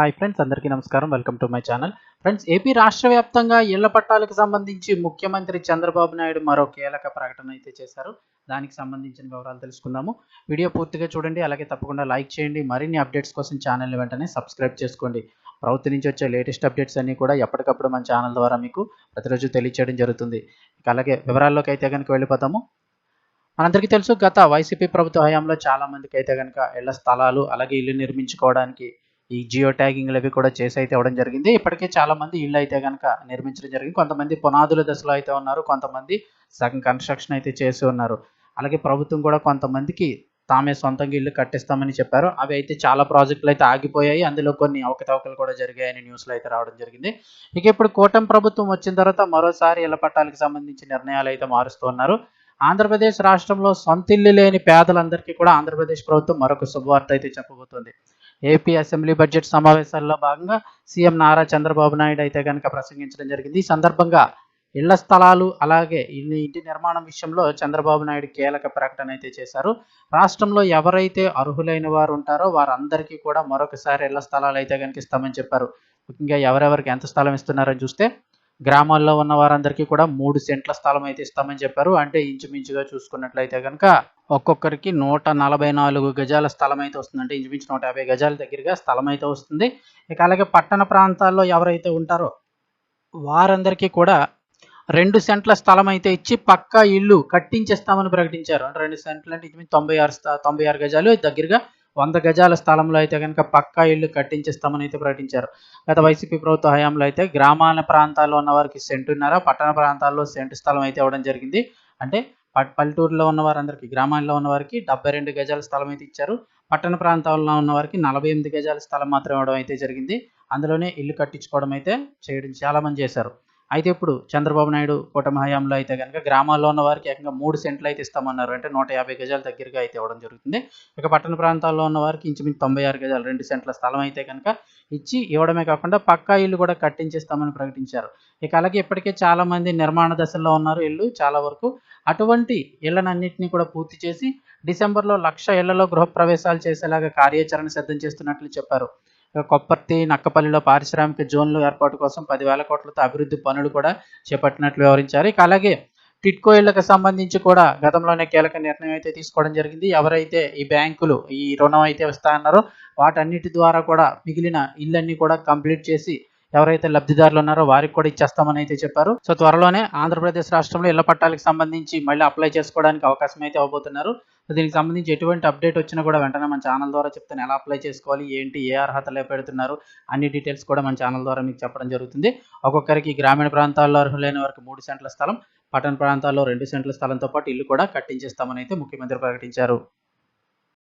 Hi friends అందరికీ నమస్కారం. Welcome to my channel friends AP రాష్ట్ర వ్యాప్తంగా ఇళ్ళ పట్టాలకు సంబంధించి ముఖ్యమంత్రి చంద్రబాబు నాయుడు మరో కీలక ప్రకటన అయితే చేశారు. దానికి సంబంధించిన వివరాలు తెలుసుకుందాము. వీడియో పూర్తిగా చూడండి అలాగే తప్పకుండా లైక్ చేయండి. మరిన్ని అప్డేట్స్ కోసం ఛానల్ని వెంటనే సబ్స్క్రైబ్ చేసుకోండి. ప్రభుత్వం నుంచి వచ్చే లేటెస్ట్ అప్డేట్స్ అన్నీ కూడా ఎప్పటికప్పుడు మన ఛానల్ ద్వారా మీకు ప్రతిరోజు తెలియచేయడం జరుగుతుంది. అలాగే వివరాల్లోకి అయితే కనుక వెళ్ళిపోతాము. మనందరికీ తెలుసు గత వైసీపీ ప్రభుత్వ హయాంలో చాలా మందికి అయితే కనుక ఇళ్ళ స్థలాలు అలాగే ఇల్లు నిర్మించుకోవడానికి ఈ జియో ట్యాగింగ్లు అవి కూడా చేసి అయితే ఇవ్వడం జరిగింది. ఇప్పటికే చాలామంది ఇళ్ళు ఇల్లు అయితే కనుక నిర్మించడం జరిగింది. కొంతమంది పునాదుల దశలో అయితే ఉన్నారు. కొంతమంది సగం కన్స్ట్రక్షన్ అయితే చేసి ఉన్నారు. అలాగే ప్రభుత్వం కూడా కొంతమందికి తామే సొంతంగా ఇల్లు కట్టిస్తామని చెప్పారు. అవి అయితే చాలా ప్రాజెక్టులు అయితే ఆగిపోయాయి. అందులో కొన్ని అవకతవకలు కూడా జరిగాయని న్యూస్లో అయితే రావడం జరిగింది. ఇక ఇప్పుడు కూటమి ప్రభుత్వం వచ్చిన తర్వాత మరోసారి ఇళ్ళ పట్టాలకు సంబంధించి నిర్ణయాలు అయితే మారుస్తున్నారు ఆంధ్రప్రదేశ్ రాష్ట్రంలో సొంత ఇల్లు లేని పేదలందరికీ కూడా ఆంధ్రప్రదేశ్ ప్రభుత్వం మరొక శుభవార్త అయితే చెప్పబోతోంది. ఏపీ అసెంబ్లీ బడ్జెట్ సమావేశాల్లో భాగంగా సీఎం నారా చంద్రబాబు నాయుడు అయితే కనుక ప్రసంగించడం జరిగింది. ఈ సందర్భంగా ఇళ్ళ స్థలాలు అలాగే ఇంటి నిర్మాణం విషయంలో చంద్రబాబు నాయుడు కీలక ప్రకటన అయితే చేశారు. రాష్ట్రంలో ఎవరైతే అర్హులైన వారు ఉంటారో వారందరికీ కూడా మరొకసారి ఇళ్ళ స్థలాలు అయితే కనుక ఇస్తామని చెప్పారు. ముఖ్యంగా ఎవరెవరికి ఎంత స్థలం ఇస్తున్నారని చూస్తే గ్రామాల్లో ఉన్న వారందరికీ కూడా మూడు సెంట్ల స్థలం అయితే ఇస్తామని చెప్పారు. అంటే ఇంచుమించుగా చూసుకున్నట్లయితే కనుక ఒక్కొక్కరికి నూట నలభై నాలుగు గజాల స్థలం అయితే వస్తుంది. అంటే ఇంచుమించు నూట యాభై గజాల దగ్గరగా స్థలం అయితే వస్తుంది. ఇక అలాగే పట్టణ ప్రాంతాల్లో ఎవరైతే ఉంటారో వారందరికీ కూడా రెండు సెంట్ల స్థలం అయితే ఇచ్చి పక్కా ఇల్లు కట్టించేస్తామని ప్రకటించారు. అంటే రెండు సెంట్లు అంటే ఇంచుమించు తొంభై ఆరు తొంభై ఆరు గజాలు దగ్గరగా వంద గజాల స్థలంలో అయితే కనుక పక్కా ఇల్లు కట్టించిస్తామని అయితే ప్రకటించారు. గత వైసీపీ ప్రభుత్వ హయాంలో అయితే గ్రామాల ప్రాంతాల్లో ఉన్న వారికి సెంటున్నర పట్టణ ప్రాంతాల్లో సెంటు స్థలం అయితే ఇవ్వడం జరిగింది. అంటే పల్లెటూరులో ఉన్న వారందరికీ గ్రామాల్లో ఉన్న వారికి డెబ్బై రెండు గజాల స్థలం అయితే ఇచ్చారు. పట్టణ ప్రాంతాల్లో ఉన్న వారికి నలభై ఎనిమిది గజాల స్థలం మాత్రం ఇవ్వడం అయితే జరిగింది. అందులోనే ఇల్లు కట్టించుకోవడం అయితే చేయడం చాలామంది చేశారు. అయితే ఇప్పుడు చంద్రబాబు నాయుడు కూటమి హయాంలో అయితే కనుక గ్రామాల్లో ఉన్న వారికి ఏకంగా మూడు సెంట్లు అయితే ఇస్తామన్నారు. అంటే నూట యాభై గజాల దగ్గరగా అయితే ఇవ్వడం జరుగుతుంది. ఇక పట్టణ ప్రాంతాల్లో ఉన్న వారికి ఇంచుమించు తొంభై ఆరు గజాలు రెండు సెంట్ల స్థలం అయితే కనుక ఇచ్చి ఇవ్వడమే కాకుండా పక్కా ఇల్లు కూడా కట్టించేస్తామని ప్రకటించారు. ఇక అలాగే ఇప్పటికే చాలా మంది నిర్మాణ దశల్లో ఉన్నారు ఇల్లు. చాలా వరకు అటువంటి ఇళ్ళనన్నింటినీ కూడా పూర్తి చేసి డిసెంబర్లో లక్ష ఇళ్ళలో గృహప్రవేశాలు చేసేలాగా కార్యాచరణ సిద్ధం చేస్తున్నట్లు చెప్పారు. కొప్పర్తి నక్కపల్లిలో పారిశ్రామిక జోన్లు ఏర్పాటు కోసం పదివేల కోట్లతో అభివృద్ధి పనులు కూడా చేపట్టినట్లు వివరించారు. ఇక అలాగే టిట్కో ఇళ్ళకు సంబంధించి కూడా గతంలోనే కీలక నిర్ణయం అయితే తీసుకోవడం జరిగింది. ఎవరైతే ఈ బ్యాంకులు ఈ రుణం అయితే ఇస్తా అన్నారో వాటన్నిటి ద్వారా కూడా మిగిలిన ఇళ్ళన్నీ కూడా కంప్లీట్ చేసి ఎవరైతే లబ్ధిదారులు ఉన్నారో వారికి కూడా ఇచ్చేస్తామని అయితే చెప్పారు. సో త్వరలోనే ఆంధ్రప్రదేశ్ రాష్ట్రంలో ఇళ్ళ పట్టాలకు సంబంధించి మళ్ళీ అప్లై చేసుకోవడానికి అవకాశం అయితే అవబోతున్నారు. దీనికి సంబంధించి ఎటువంటి అప్డేట్ వచ్చినా కూడా వెంటనే మన ఛానల్ ద్వారా చెప్తాను. ఎలా అప్లై చేసుకోవాలి? ఏంటి? ఏ అర్హతలు పెడుతున్నారు? అన్ని డీటెయిల్స్ కూడా మన ఛానల్ ద్వారా మీకు చెప్పడం జరుగుతుంది. ఒక్కొక్కరికి గ్రామీణ ప్రాంతాల్లో అర్హులైన వారికి మూడు సెంట్ల స్థలం పట్టణ ప్రాంతాల్లో రెండు సెంట్ల స్థలంతో పాటు ఇల్లు కూడా కట్టించేస్తామని అయితే ముఖ్యమంత్రి ప్రకటించారు.